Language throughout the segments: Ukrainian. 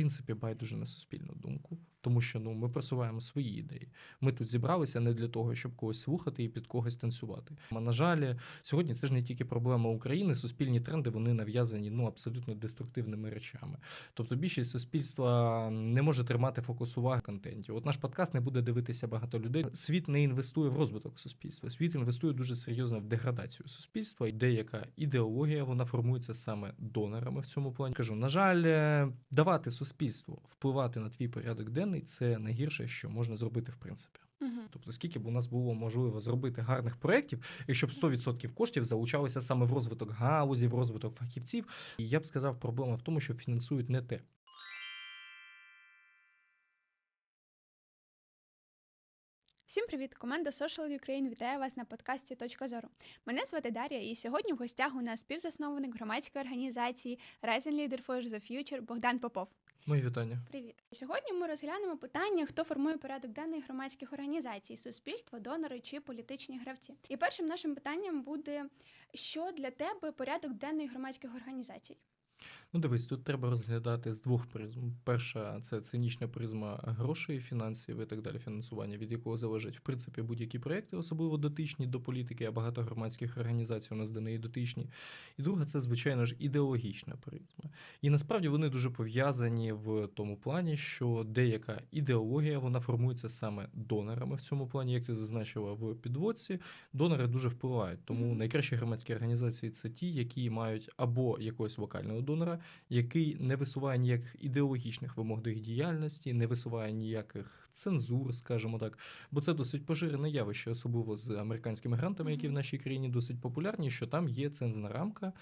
принципі байдуже на суспільну думку, тому що ну ми просуваємо свої ідеї. Ми тут зібралися не для того, щоб когось слухати і під когось танцювати. А на жаль, сьогодні це ж не тільки проблема України. Суспільні тренди вони нав'язані ну абсолютно деструктивними речами. Тобто більшість суспільства не може тримати фокус уваги контенті. От наш подкаст не буде дивитися багато людей. Світ не інвестує в розвиток суспільства. Світ інвестує дуже серйозно в деградацію суспільства. Деяка ідеологія вона формується саме донорами в цьому плані. Кажу, на жаль, е, давати суспільству впливати на твій порядок денний це найгірше, що можна зробити в принципі. Угу. Тобто, скільки б у нас було можливо зробити гарних проєктів, якщо б 100% коштів залучалися саме в розвиток галузі, в розвиток фахівців, і я б сказав, проблема в тому, що фінансують не те. Всім привіт! Команда Social Ukraine вітає вас на подкасті Точка зору. Мене звати Дар'я, і сьогодні в гостях у нас співзасновник громадської організації Rising Leader for the Future Богдан Попов. Мої вітання. Привіт! Сьогодні ми розглянемо питання, хто формує порядок денний громадських організацій, суспільство, донори чи політичні гравці. І першим нашим питанням буде: що для тебе порядок денний громадських організацій? Ну, дивись, тут треба розглядати з двох призм. Перша це цинічна призма грошей, фінансів і так далі, фінансування, від якого залежать в принципі будь-які проекти, особливо дотичні до політики, а багато громадських організацій у нас до неї дотичні. І друга це, звичайно ж, ідеологічна призма. І насправді вони дуже пов'язані в тому плані, що деяка ідеологія вона формується саме донорами в цьому плані, як ти зазначила в підводці. Донори дуже впливають. Тому найкращі громадські організації це ті, які мають або якогось локального донора, який не висуває ніяких ідеологічних вимог до їх діяльності, не висуває ніяких цензур, скажімо так. Бо це досить поширене явище, особливо з американськими грантами, які в нашій країні досить популярні, що там є цензна рамка.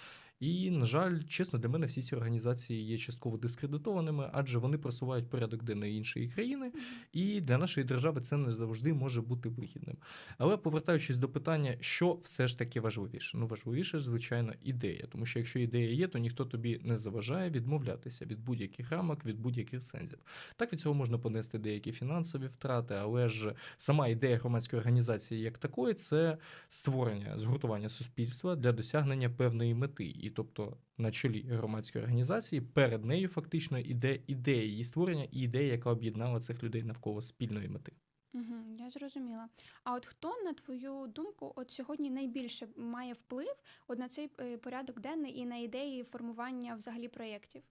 І, на жаль, чесно, для мене всі ці організації є частково дискредитованими, адже вони просувають порядок денний іншої країни, і для нашої держави це не завжди може бути вигідним. Але повертаючись до питання, що все ж таки важливіше? Ну, важливіше, звичайно, ідея. Тому що якщо ідея є, то ніхто тобі не заважає відмовлятися від будь-яких рамок, від будь-яких цензів. Так від цього можна понести деякі фінансові втрати, але ж сама ідея громадської організації як такої це створення згуртування суспільства для досягнення певної мети. І тобто на чолі громадської організації перед нею фактично іде ідея її створення і ідея, яка об'єднала цих людей навколо спільної мети. Угу, я зрозуміла. А от хто, на твою думку, от сьогодні найбільше має вплив от на цей е, порядок денний і на ідеї формування взагалі проєктів?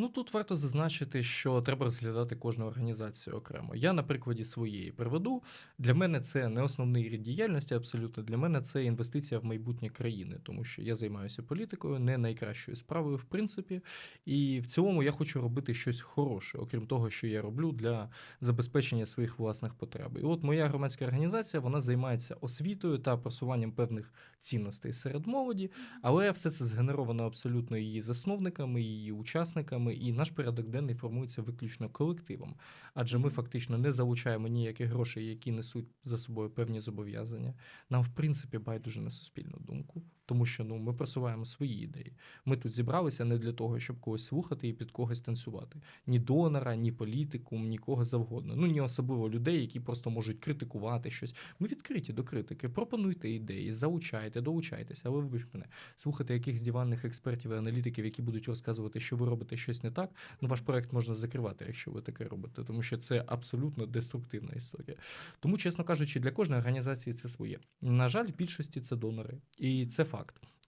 Ну тут варто зазначити, що треба розглядати кожну організацію окремо. Я на прикладі своєї приведу. Для мене це не основний рід діяльності, абсолютно. Для мене це інвестиція в майбутнє країни, тому що я займаюся політикою, не найкращою справою, в принципі. І в цілому я хочу робити щось хороше, окрім того, що я роблю для забезпечення своїх власних потреб. І от моя громадська організація вона займається освітою та просуванням певних цінностей серед молоді, але все це згенеровано абсолютно її засновниками, її учасниками, і наш порядок денний формується виключно колективом. Адже ми фактично не залучаємо ніяких грошей, які несуть за собою певні зобов'язання. Нам, в принципі, байдуже на суспільну думку, тому що ну ми просуваємо свої ідеї. Ми тут зібралися не для того, щоб когось слухати і під когось танцювати. Ні донора, ні політикум, нікого завгодно. Ну ні особливо людей, які просто можуть критикувати щось. Ми відкриті до критики. Пропонуйте ідеї, залучайте, долучайтеся. Але вибач мене, слухати якихось диванних експертів і аналітиків, які будуть розказувати, що ви робите щось не так. Ну ваш проект можна закривати, якщо ви таке робите, тому що це абсолютно деструктивна історія. Тому, чесно кажучи, для кожної організації це своє. На жаль, в більшості це донори, і це факт.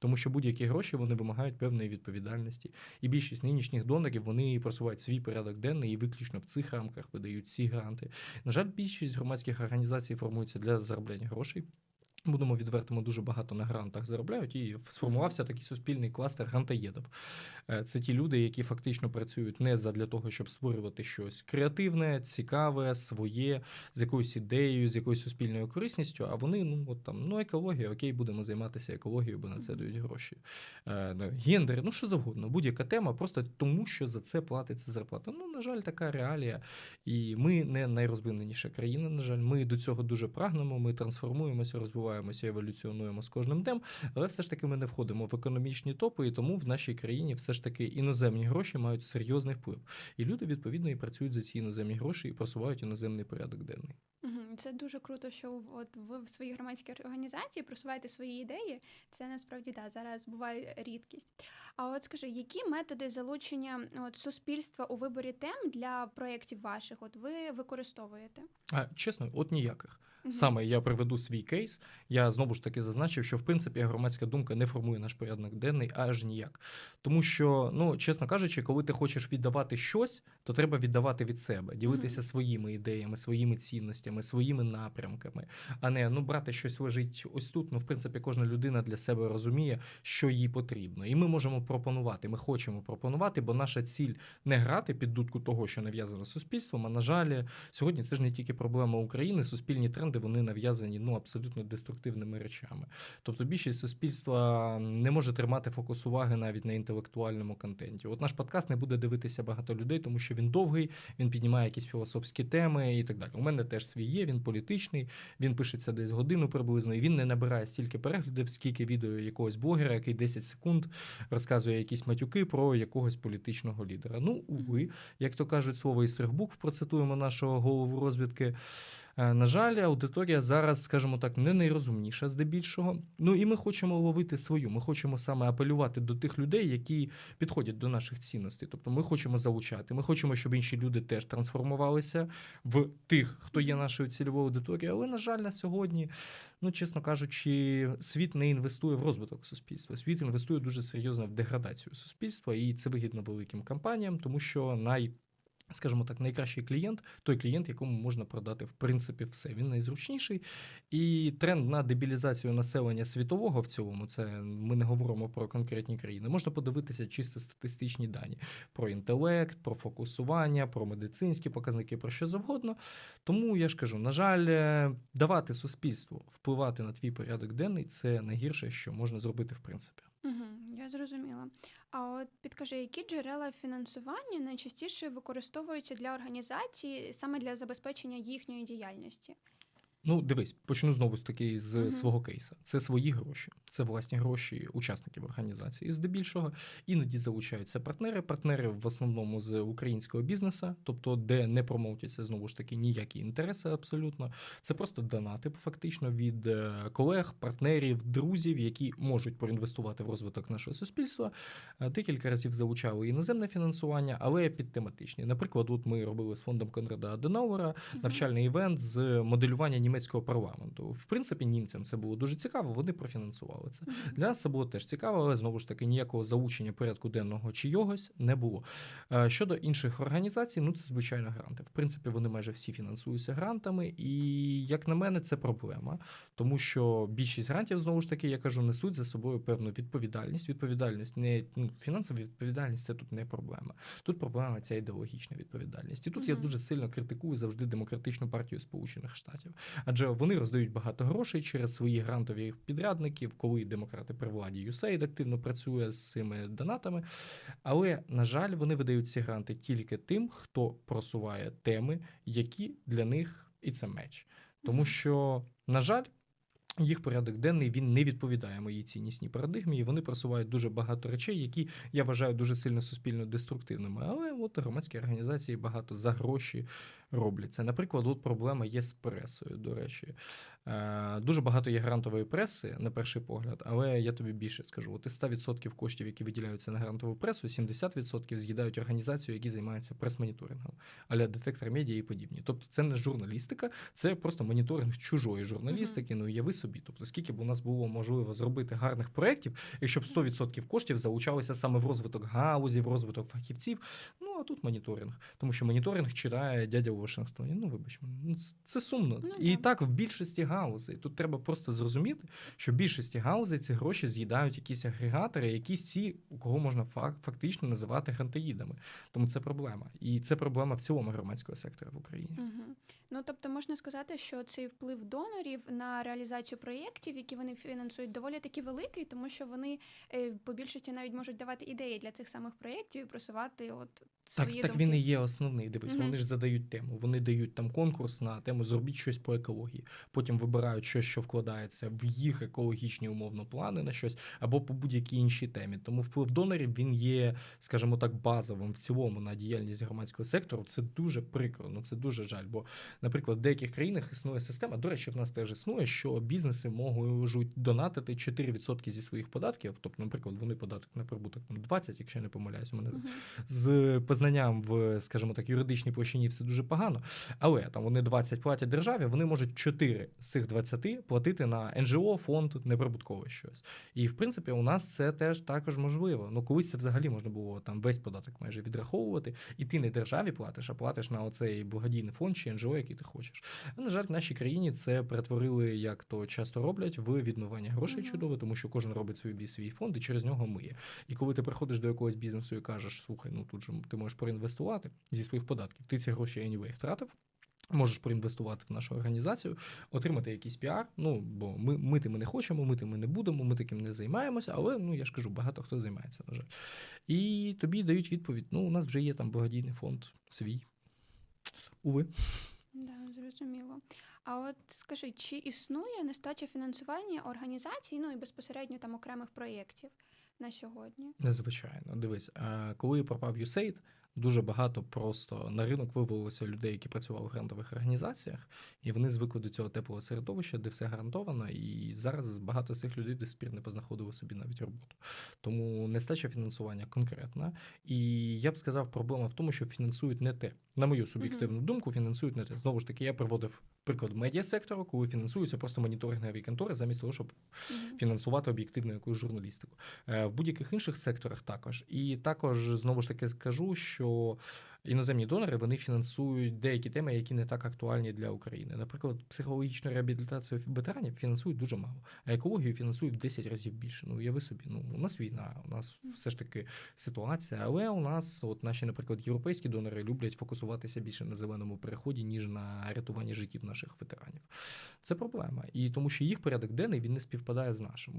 Тому що будь-які гроші вони вимагають певної відповідальності, і більшість нинішніх донорів вони просувають свій порядок денний і виключно в цих рамках видають ці гранти. На жаль, більшість громадських організацій формується для заробляння грошей. Будемо відвертими, дуже багато на грантах заробляють, і сформувався такий суспільний кластер грантоєдів. Е, Це ті люди, які фактично працюють не задля того, щоб створювати щось креативне, цікаве, своє, з якоюсь ідеєю, з якоюсь суспільною корисністю. А вони, ну от там, ну екологія, окей, будемо займатися екологією, бо на це дають гроші. Е, ну, ну що завгодно, будь-яка тема, просто тому, що за це платиться зарплата. Ну, на жаль, така реалія. І ми не найрозвиненіша країна. На жаль, ми до цього дуже прагнемо. Ми трансформуємося, розвиваємося, еволюціонуємо з кожним днем. Але все ж таки ми не входимо в економічні топи, і тому в нашій країні все ж таки іноземні гроші мають серйозний вплив. І люди відповідно і працюють за ці іноземні гроші і просувають іноземний порядок денний. Це дуже круто, що от ви в своїй громадській організації просуваєте свої ідеї. Це насправді да, зараз буває рідкість. А от скажи, які методи залучення от, суспільства у виборі тем для проєктів ваших от ви використовуєте? А чесно, от ніяких. Саме я приведу свій кейс. Я знову ж таки зазначив, що в принципі громадська думка не формує наш порядок денний аж ніяк. Тому що, ну чесно кажучи, коли ти хочеш віддавати щось, то треба віддавати від себе, ділитися своїми ідеями, своїми цінностями, своїми напрямками, а не ну брати щось лежить ось тут. Ну, в принципі, кожна людина для себе розуміє, що їй потрібно, і ми можемо пропонувати. Ми хочемо пропонувати, бо наша ціль не грати під дудку того, що нав'язано суспільством. А на жаль, сьогодні це ж не тільки проблема України. Суспільні тренди вони нав'язані ну абсолютно деструктивними речами. Тобто більшість суспільства не може тримати фокус уваги навіть на інтелектуальному контенті. От наш подкаст не буде дивитися багато людей, тому що він довгий, він піднімає якісь філософські теми і так далі. У мене теж свій є, він політичний, він пишеться десь годину приблизно, і він не набирає стільки переглядів, скільки відео якогось блогера, який 10 секунд розказує якісь матюки про якогось політичного лідера. Ну, уви, як то кажуть, слово із трьох букв процитуємо нашого голову розвідки. Е, На жаль, аудиторія зараз, скажімо так, не найрозумніша здебільшого. Ну і ми хочемо ловити свою. Ми хочемо саме апелювати до тих людей, які підходять до наших цінностей. Тобто ми хочемо залучати. Ми хочемо, щоб інші люди теж трансформувалися в тих, хто є нашою цільовою аудиторією. Але на жаль, на сьогодні, ну чесно кажучи, світ не інвестує в розвиток суспільства. Світ інвестує дуже серйозно в деградацію суспільства, і це вигідно великим компаніям, тому що най скажімо так, найкращий клієнт той клієнт, якому можна продати в принципі все. Він найзручніший. І тренд на дебілізацію населення світового в цілому, це ми не говоримо про конкретні країни. Можна подивитися чисто статистичні дані про інтелект, про фокусування, про медицинські показники, про що завгодно. Тому я ж кажу, на жаль, е, давати суспільству впливати на твій порядок денний це найгірше, що можна зробити в принципі. Угу, я зрозуміла. А от підкажи, які джерела фінансування найчастіше використовуються для організації саме для забезпечення їхньої діяльності? Ну, дивись, почну знову ж таки з Мгм. свого кейса. Це свої гроші, це власні гроші учасників організації. Здебільшого іноді залучаються партнери. Партнери в основному з українського бізнесу, тобто де не промовтяться знову ж таки ніякі інтереси абсолютно. Це просто донати фактично від е, колег, партнерів, друзів, які можуть проінвестувати в розвиток нашого суспільства. Е, Декілька разів залучали іноземне фінансування, але під тематичні. Наприклад, от ми робили з фондом Конрада Аденауера навчальний івент з моделювання німецького парламенту. В принципі, німцям це було дуже цікаво. Вони профінансували це. Для нас це було теж цікаво, але знову ж таки ніякого залучення порядку денного чи йогось не було. Е, Щодо інших організацій, ну це звичайно гранти. В принципі, вони майже всі фінансуються грантами, і як на мене, це проблема, тому що більшість грантів знову ж таки, я кажу, несуть за собою певну відповідальність. Відповідальність не ну, фінансова відповідальність це тут не проблема. Тут проблема ця ідеологічна відповідальність. І тут я дуже сильно критикую завжди демократичну партію Сполучених Штатів, адже вони роздають багато грошей через свої грантові підрядників, коли демократи при владі USAID активно працює з цими донатами. Але на жаль, вони видають ці гранти тільки тим, хто просуває теми, які для них і це меч. Тому що, на жаль. Їх порядок денний він не відповідає моїй ціннісній парадигмі, і вони просувають дуже багато речей, які я вважаю дуже сильно суспільно деструктивними. Але от громадські організації багато за гроші роблять це. Наприклад, от проблема є з пресою. До речі, Е, дуже багато є грантової преси на перший погляд, але я тобі більше скажу: от із 100% коштів, які виділяються на грантову пресу, 70% з'їдають організацію, які займаються прес-моніторингом, аля детектор медіа і подібні. Тобто, це не журналістика, це просто моніторинг чужої журналістики. Ну уяви собі. Тобто, скільки б у нас було можливо зробити гарних проєктів, якщо б 100% коштів залучалися саме в розвиток галузі, в розвиток фахівців. Ну а тут моніторинг, тому що моніторинг читає дядя Вашингтоні. Ну вибач мене, ну це- сумно. Ну, і так в більшості галузей. Тут треба просто зрозуміти, що в більшості галузей ці гроші з'їдають якісь агрегатори, якісь ці, у кого можна фак- фактично називати грантоїдами. Тому це проблема. І це проблема в цілому громадського сектора в Україні. Угу. Ну тобто можна сказати, що цей вплив донорів на реалізацію проєктів, які вони фінансують, доволі таки великий, тому що вони е, по більшості навіть можуть давати ідеї для цих самих проєктів і просувати от Так, свої так думки. він і є основний. Дивись, Мгм. вони ж задають тему. Вони дають там конкурс на тему зробіть щось по екології. Потім вибирають щось, що вкладається в їх екологічні умовно плани на щось, або по будь-якій іншій темі. Тому вплив донорів він є, скажімо так, базовим в цілому на діяльність громадського сектору. Це дуже прикро. Ну це дуже жаль. Бо, наприклад, в деяких країнах існує система. До речі, в нас теж існує, що бізнеси можуть донатити 4% зі своїх податків. Тобто, наприклад, вони податок на прибуток там 20, якщо я не помиляюсь. У мене з познанням в, скажімо так, юридичній площині все дуже погано. Але там вони 20 платять державі, вони можуть 4 з цих 20 платити на НЖО, фонд, неприбуткове щось. І в принципі, у нас це теж також можливо. Ну, колись це взагалі можна було там весь податок майже відраховувати, і ти не державі платиш, а платиш на оцей благодійний фонд чи НЖО, який ти хочеш. А, на жаль, в нашій країні це перетворили, як то часто роблять, в відмивання грошей чудово, тому що кожен робить собі свій фонд і через нього миє. І коли ти приходиш до якогось бізнесу і кажеш, слухай, ну тут же ти можеш проінвестувати зі своїх податків, ти ці гроші anyway втратив. Можеш проінвестувати в нашу організацію, отримати якийсь піар. Ну бо ми мити ми не хочемо, мити ми не будемо, ми таким не займаємося. Але ну я ж кажу, багато хто займається, на жаль. І тобі дають відповідь: ну, у нас вже є там благодійний фонд свій. Уви. Да, зрозуміло. А от скажи, чи існує нестача фінансування організацій, ну і безпосередньо там окремих проєктів на сьогодні? Незвичайно, дивись, коли пропав USAID, дуже багато просто на ринок вивелося людей, які працювали в грантових організаціях, і вони звикли до цього теплого середовища, де все гарантовано, і зараз багато з цих людей до спір не познаходили собі навіть роботу. Тому нестача фінансування конкретна. І я б сказав, проблема в тому, що фінансують не те. На мою суб'єктивну думку, фінансують не те. Знову ж таки, я приводив приклад медіасектору, коли фінансуються просто моніторингові контори, замість того, щоб Мгм. фінансувати об'єктивну якусь журналістику. Е, В будь-яких інших секторах також. І також знову ж таки скажу, що іноземні донори вони фінансують деякі теми, які не так актуальні для України. Наприклад, психологічну реабілітацію ветеранів фінансують дуже мало, а екологію фінансують в 10 разів більше. Ну уяви собі, ну у нас війна, у нас все ж таки ситуація, але у нас, от наші, наприклад, європейські донори люблять фокусуватися більше на зеленому переході, ніж на рятуванні життів наших ветеранів. Це проблема. І тому що їх порядок денний він не співпадає з нашим.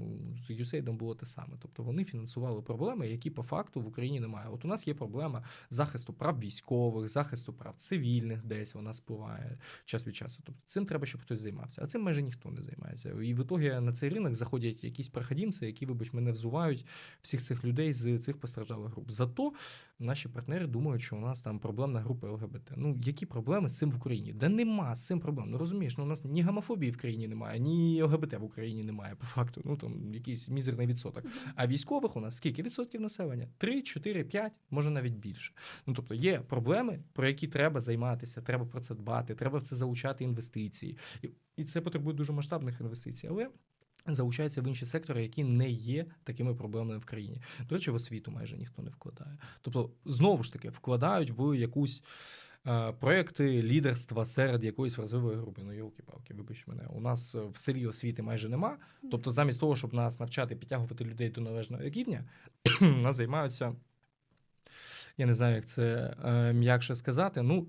З USAID було те саме. Тобто вони фінансували проблеми, які по факту в Україні немає. От у нас є проблема захисту прав військових, захисту прав цивільних, десь вона спливає час від часу. Тобто цим треба, щоб хтось займався. А цим майже ніхто не займається. І в ітогі на цей ринок заходять якісь проходімці, які, вибач, мене взувають всіх цих людей з цих постраждалих груп. Зато наші партнери думають, що у нас там проблемна група ЛГБТ. Ну які проблеми з цим в Україні? Да нема з цим проблем. Ну розумієш, ну у нас ні гомофобії в країні немає, ні ЛГБТ в Україні немає, по факту. Ну там якийсь мізерний відсоток. А військових у нас скільки відсотків населення? 3, 4, 5, може навіть більше. Ну тобто є проблеми, про які треба займатися, треба про це дбати, треба в це залучати інвестиції. І, це потребує дуже масштабних інвестицій. Але залучаються в інші сектори, які не є такими проблемними в країні. До речі, в освіту майже ніхто не вкладає. Тобто, знову ж таки, вкладають в якусь. е, Проекти лідерства серед якоїсь вразливої групи. Ну, йолки-палки, вибач мене. У нас в селі освіти майже нема. Тобто, замість того, щоб нас навчати підтягувати людей до належного рівня, нас займаються. Я не знаю, як це е, м'якше сказати. Ну,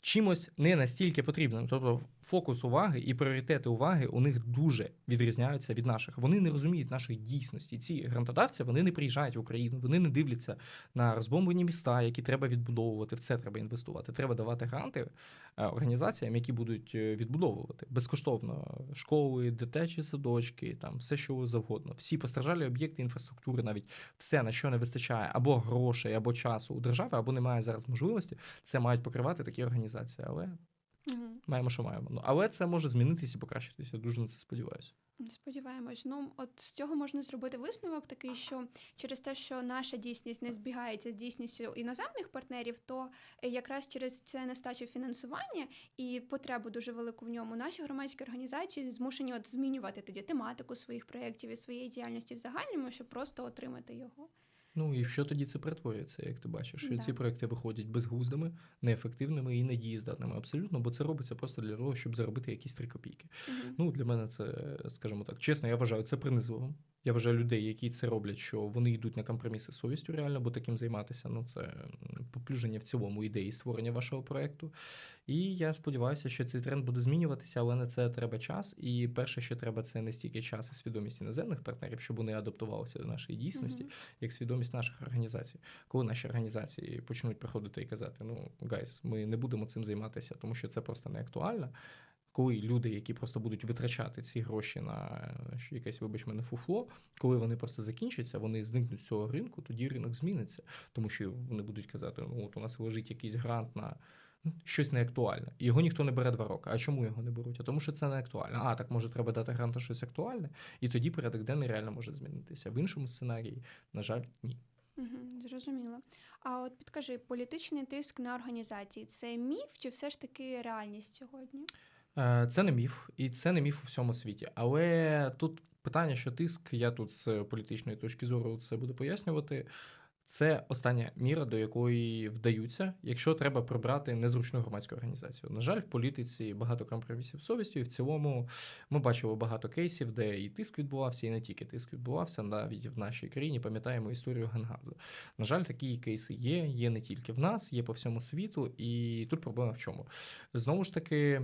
чимось не настільки потрібним. Тобто, фокус уваги і пріоритети уваги у них дуже відрізняються від наших. Вони не розуміють нашої дійсності. Ці грантодавці вони не приїжджають в Україну, вони не дивляться на розбомблені міста, які треба відбудовувати. В це треба інвестувати. Треба давати гранти е, організаціям, які будуть е, відбудовувати безкоштовно школи, дитячі садочки, там все, що завгодно. Всі постраждалі об'єкти інфраструктури, навіть все, на що не вистачає або грошей, або часу у держави, або немає зараз можливості, це мають покривати такі організації. Але Мгм. маємо, що маємо. Ну але це може змінитися і покращитися. Я дуже на це сподіваюся. Сподіваємось. Ну, от з цього можна зробити висновок такий, що через те, що наша дійсність не збігається з дійсністю іноземних партнерів, то е, якраз через це нестачу фінансування і потребу дуже велику в ньому, наші громадські організації змушені от змінювати тоді тематику своїх проєктів і своєї діяльності в загальному, щоб просто отримати його. Ну і що тоді це перетворюється, як ти бачиш? Що Да. ці проекти виходять безглуздими, неефективними і недієздатними абсолютно, бо це робиться просто для того, щоб заробити якісь три копійки. Мгм. Ну для мене це, скажімо так, чесно, я вважаю це принизливим. Я вважаю людей, які це роблять, що вони йдуть на компроміси з совістю, реально, бо таким займатися. Ну це поплюження в цілому ідеї створення вашого проекту. І я сподіваюся, що цей тренд буде змінюватися, але на це треба час. І перше, що треба, це не стільки час і свідомість іноземних партнерів, щоб вони адаптувалися до нашої дійсності, Мгм. як свідомість наших організацій. Коли наші організації почнуть приходити і казати: ну гайс, ми не будемо цим займатися, тому що це просто не актуально. Коли люди, які просто будуть витрачати ці гроші на е, якесь, вибач мене, фуфло, коли вони просто закінчаться, вони зникнуть з цього ринку, тоді ринок зміниться, тому що вони будуть казати: ну от у нас лежить якийсь грант на. Щось неактуальне. І Його ніхто не бере два роки. А чому його не беруть? А тому що це не актуально. А, так може треба дати грант на щось актуальне, і тоді порядок денний реально може змінитися. В іншому сценарії, на жаль, ні. Угу, зрозуміло. А от підкажи, політичний тиск на організації це міф чи все ж таки реальність сьогодні? Е, Це не міф, і це не міф у всьому світі. Але тут питання, що тиск, я тут з політичної точки зору це буду пояснювати. Це остання міра, до якої вдаються, якщо треба прибрати незручну громадську організацію. На жаль, в політиці багато компромісів совістю, і в цілому ми бачили багато кейсів, де і тиск відбувався, і не тільки тиск відбувався, навіть в нашій країні пам'ятаємо історію Гангазу. На жаль, такі кейси є, є не тільки в нас, є по всьому світу, і тут проблема в чому? Знову ж таки,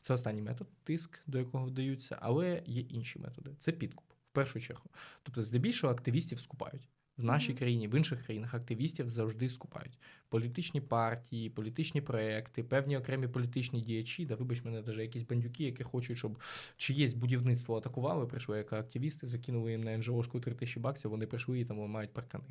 це останній метод, тиск, до якого вдаються, але є інші методи. Це підкуп, в першу чергу. Тобто, здебільшого активістів скупають. В нашій Мгм. країні, в інших країнах активістів завжди скупають політичні партії, політичні проекти, певні окремі політичні діячі, да вибач мене, навіть якісь бандюки, які хочуть, щоб чиєсь будівництво атакували, прийшли як активісти, закинули їм на НЖОшку 3 тисячі баксів, вони прийшли і там ламають паркани.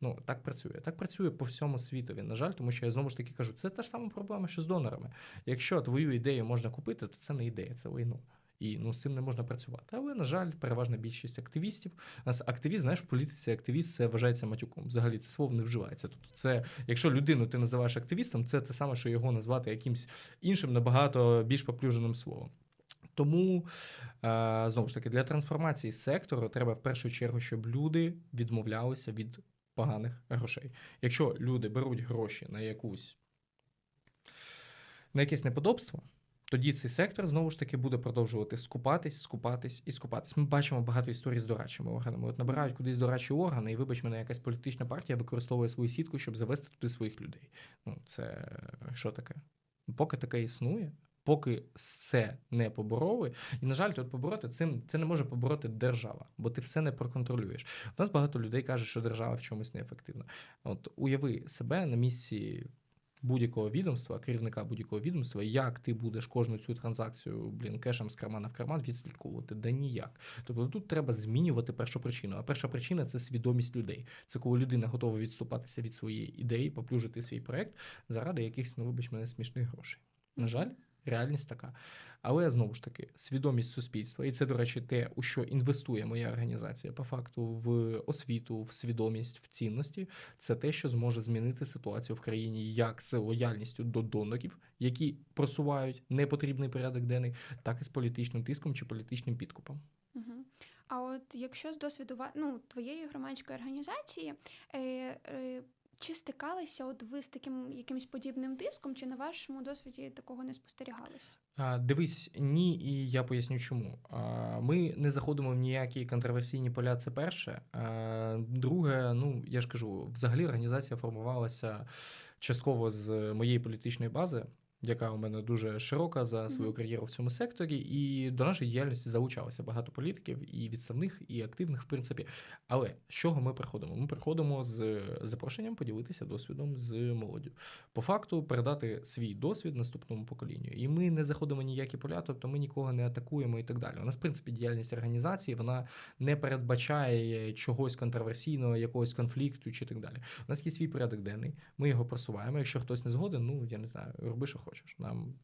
Ну так працює. Так працює по всьому світові. На жаль, тому що я знову ж таки кажу, це та ж сама проблема, що з донорами. Якщо твою ідею можна купити, то це не ідея, це лайно. І ну з цим не можна працювати. Але на жаль, переважна більшість активістів. У нас активіст, знаєш, в політиці активіст це вважається матюком. Взагалі це слово не вживається. Тобто, це якщо людину ти називаєш активістом, це те саме, що його назвати якимсь іншим набагато більш поплюженим словом. Тому е, знову ж таки для трансформації сектору треба в першу чергу, щоб люди відмовлялися від поганих грошей. Якщо люди беруть гроші на якусь на якесь неподобство, тоді цей сектор знову ж таки буде продовжувати скупатись, скупатись і скупатись. Ми бачимо багато історій з дорадчими органами. От набирають кудись дорадчі органи, і вибач мене, якась політична партія використовує свою сітку, щоб завести туди своїх людей. Ну, це що таке? Поки таке існує, поки це не побороли, і на жаль, тут побороти цим це не може побороти держава, бо ти все не проконтролюєш. У нас багато людей каже, що держава в чомусь неефективна. От уяви себе на місці будь-якого відомства, керівника будь-якого відомства, як ти будеш кожну цю транзакцію блін, кешем з кармана в карман відслідковувати? Да ніяк. Тобто тут треба змінювати першу причину. А перша причина це свідомість людей. Це коли людина готова відступатися від своєї ідеї, поплюжити свій проект заради якихось, ну вибач мене, смішних грошей. На жаль, реальність така. Але знову ж таки, свідомість суспільства, і це, до речі, те, у що інвестує моя організація по факту в освіту, в свідомість, в цінності, це те, що зможе змінити ситуацію в країні як з лояльністю до донорів, які просувають непотрібний порядок денний, так і з політичним тиском чи політичним підкупом. А от якщо з досвіду ну, твоєї громадської організації, е, е, чи стикалися от ви з таким якимось подібним тиском, чи на вашому досвіді такого не спостерігалось? Дивись, ні, і я поясню чому. Ми не заходимо в ніякі контроверсійні поля. Це перше. Друге, ну я ж кажу, взагалі організація формувалася частково з моєї політичної бази. Яка у мене дуже широка за свою кар'єру в цьому секторі, і до нашої діяльності залучалося багато політиків, і відставних, і активних, в принципі. Але з чого ми приходимо? Ми приходимо з запрошенням поділитися досвідом з молоддю по факту передати свій досвід наступному поколінню. І ми не заходимо ніякі поля, тобто ми нікого не атакуємо і так далі. У нас, в принципі, діяльність організації вона не передбачає чогось контроверсійного, якогось конфлікту чи так далі. У нас є свій порядок денний, ми його просуваємо. Якщо хтось не згоден, ну я не знаю, роби, що хочеш. Нам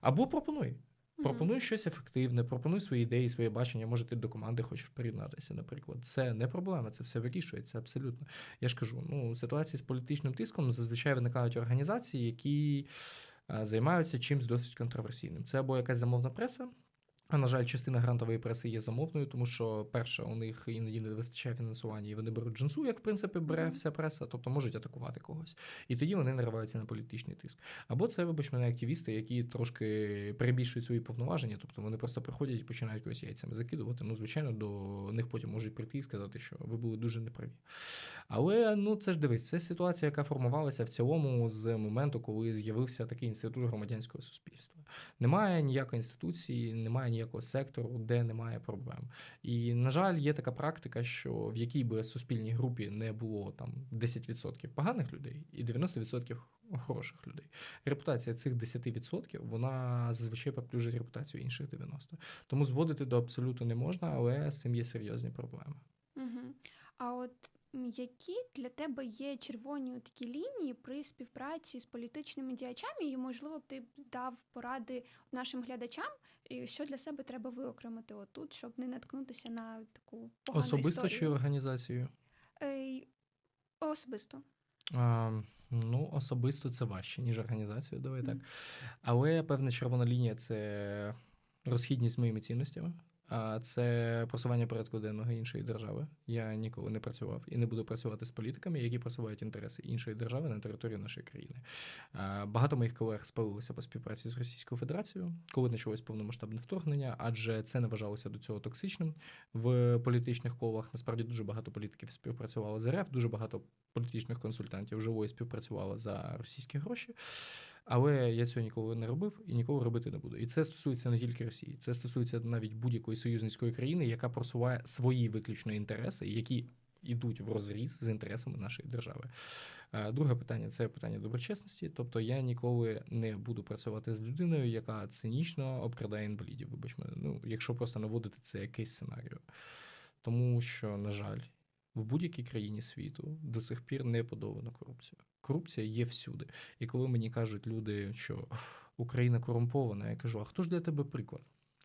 або пропонуй. Пропонуй щось ефективне, пропонуй свої ідеї, своє бачення. Може, ти до команди хочеш приєднатися, наприклад. Це не проблема, це все вирішується абсолютно. Я ж кажу, ну ситуації з політичним тиском зазвичай виникають організації, які займаються чимось досить контроверсійним. Це або якась замовна преса. А на жаль, частина грантової преси є замовною, тому що перше, у них іноді не вистачає фінансування, і вони беруть джинсу, як в принципі бере вся преса, тобто можуть атакувати когось. І тоді вони нариваються на політичний тиск. Або це, вибач мене, активісти, які трошки перебільшують свої повноваження, тобто вони просто приходять і починають когось яйцями закидувати. Ну, звичайно, до них потім можуть прийти і сказати, що ви були дуже неправі. Але ну це ж дивись, це ситуація, яка формувалася в цілому з моменту, коли з'явився такий інститут громадянського суспільства. Немає ніякої інституції, немає ніякого сектору, де немає проблем. І на жаль, є така практика, що в якій би суспільній групі не було там 10% поганих людей і 90% хороших людей. Репутація цих 10% вона зазвичай поплюжить репутацію інших 90%. Тому зводити до абсолюту не можна, але з цим є серйозні проблеми. А от які для тебе є червоні такі лінії при співпраці з політичними діячами, і можливо б ти б дав поради нашим глядачам, і що для себе треба виокремити отут, щоб не наткнутися на таку погану Особисто чи історію? організацією? Особисто. А, ну, особисто це важче, ніж організацію, давай так. Але певна червона лінія це розхідність з моїми цінностями. А це просування порядку денного іншої держави. Я ніколи не працював і не буду працювати з політиками, які просувають інтереси іншої держави на території нашої країни. Багато моїх колег спалилися по співпраці з Російською Федерацією, коли почалось повномасштабне вторгнення, адже це не вважалося до цього токсичним в політичних колах. Насправді дуже багато політиків співпрацювало з РФ, дуже багато політичних консультантів живої співпрацювало за російські гроші. Але я цього ніколи не робив і ніколи робити не буду. І це стосується не тільки Росії, це стосується навіть будь-якої союзницької країни, яка просуває свої виключно інтереси, які йдуть в розріз з інтересами нашої держави. Е, Друге питання це питання доброчесності. Тобто я ніколи не буду працювати з людиною, яка цинічно обкрадає інвалідів. Вибач мене. Ну, якщо просто наводити це якийсь сценарію. Тому що, на жаль, в будь-якій країні світу до сих пір не подолано корупцію. Корупція є всюди. І коли мені кажуть люди, що Україна корумпована, я кажу: а хто ж для тебе приклад?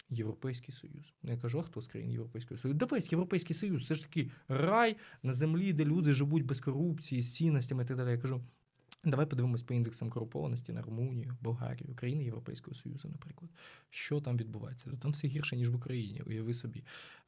Європейський Союз. Я кажу, а хто з країн Європейського Союзу? Да весь Європейський Союз, це ж такий рай на землі, де люди живуть без корупції, з цінностями і так далі. Я кажу. Давай подивимось по індексам корупованості на Румунію, Болгарію, країни Європейського Союзу, наприклад. Що там відбувається? Там все гірше, ніж в Україні, уяви собі.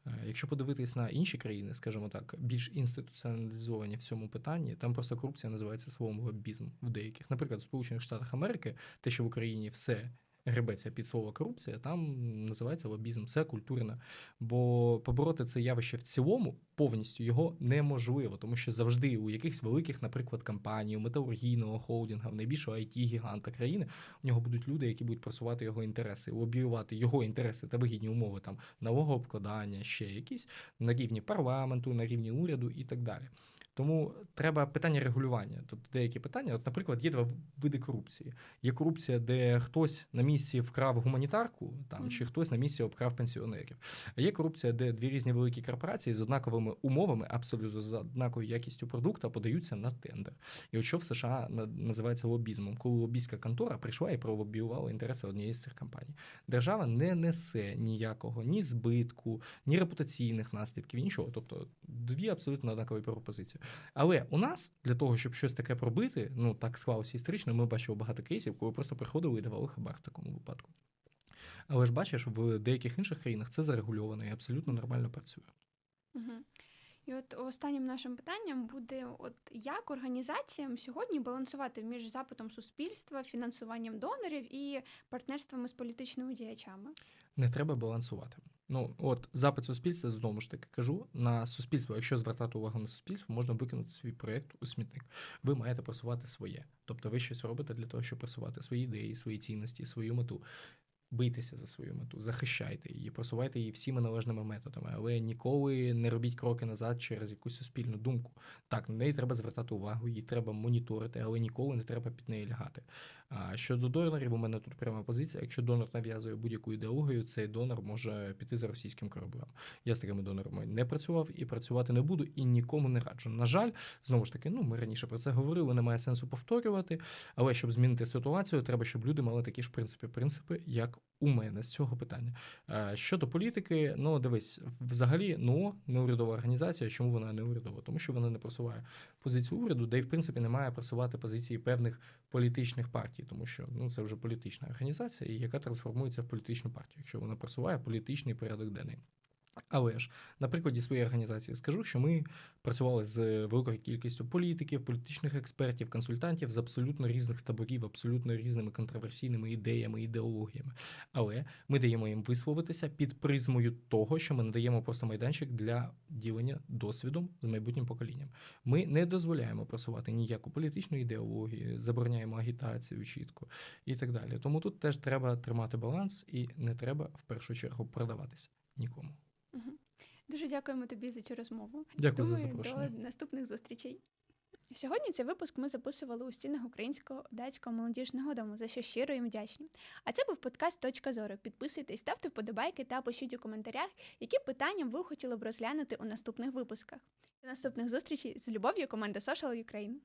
Е, Якщо подивитись на інші країни, скажімо так, більш інституціоналізовані в цьому питанні, там просто корупція називається словом лобізм в деяких. Наприклад, в Сполучених Штатах Америки, те, що в Україні все гребеться під слово корупція, там називається лобізм, це культурна. Бо побороти це явище в цілому повністю його неможливо, тому що завжди у якихось великих, наприклад, компаній, у металургійного холдинга, в найбільшого it гіганта країни, у нього будуть люди, які будуть просувати його інтереси, лобіювати його інтереси та вигідні умови там налогообкладання, ще якісь на рівні парламенту, на рівні уряду і так далі. Тому треба питання регулювання. Тобто деякі питання, от, наприклад, є два види корупції. Є корупція, де хтось на місці вкрав гуманітарку, там чи хтось на місці обкрав пенсіонерів. А є корупція, де дві різні великі корпорації з однаковими умовами, абсолютно з однаковою якістю продукту, подаються на тендер. І от що в США на- називається лобізмом, коли лобійська контора прийшла і пролобіювала інтереси однієї з цих компаній. Держава не несе ніякого ні збитку, ні репутаційних наслідків, нічого. Тобто дві абсолютно однакові пропозиції. Але у нас для того, щоб щось таке пробити, ну так склалося історично, ми бачили багато кейсів, коли просто приходили і давали хабар в такому випадку. Але ж бачиш, в деяких інших країнах це зарегульовано і абсолютно нормально працює. Угу. І от останнім нашим питанням буде: от як організаціям сьогодні балансувати між запитом суспільства, фінансуванням донорів і партнерствами з політичними діячами? Не треба балансувати. Ну, от запит суспільства, знову ж таки кажу, на суспільство, якщо звертати увагу на суспільство, можна викинути свій проєкт у смітник. Ви маєте просувати своє. Тобто ви щось робите для того, щоб просувати свої ідеї, свої цінності, свою мету. Бийтеся за свою мету, захищайте її, просувайте її всіма належними методами, але ніколи не робіть кроки назад через якусь суспільну думку. Так, на неї треба звертати увагу, її треба моніторити, але ніколи не треба під неї лягати. А щодо донорів, у мене тут пряма позиція. Якщо донор нав'язує будь-яку ідеологію, цей донор може піти за російським кораблем. Я з такими донорами не працював і працювати не буду, і нікому не раджу. На жаль, знову ж таки, ну ми раніше про це говорили, немає сенсу повторювати. Але щоб змінити ситуацію, треба, щоб люди мали такі ж принципи, принципи, як у мене з цього питання. Е, Щодо політики, ну дивись, взагалі, ну неурядова організація. Чому вона не урядова? Тому що вона не просуває позицію уряду, де й в принципі не має просувати позиції певних політичних партій, тому що ну це вже політична організація, яка трансформується в політичну партію, якщо вона просуває політичний порядок денний. Але ж на прикладі своєї організації скажу, що ми працювали з великою кількістю політиків, політичних експертів, консультантів з абсолютно різних таборів, абсолютно різними контроверсійними ідеями, ідеологіями. Але ми даємо їм висловитися під призмою того, що ми надаємо просто майданчик для ділення досвідом з майбутнім поколінням. Ми не дозволяємо просувати ніяку політичну ідеологію, забороняємо агітацію чітко і так далі. Тому тут теж треба тримати баланс і не треба в першу чергу продаватися нікому. Дуже дякуємо тобі за цю розмову. Дякую за Думаю, запрошення. До наступних зустрічей. Сьогодні цей випуск ми записували у стінах Українського датського молодіжного дому, за що щиро їм вдячні. А це був подкаст Точка зору. Підписуйтесь, ставте вподобайки та пишіть у коментарях, які питання ви хотіли б розглянути у наступних випусках. До наступних зустрічей з любов'ю команда Social Ukraine.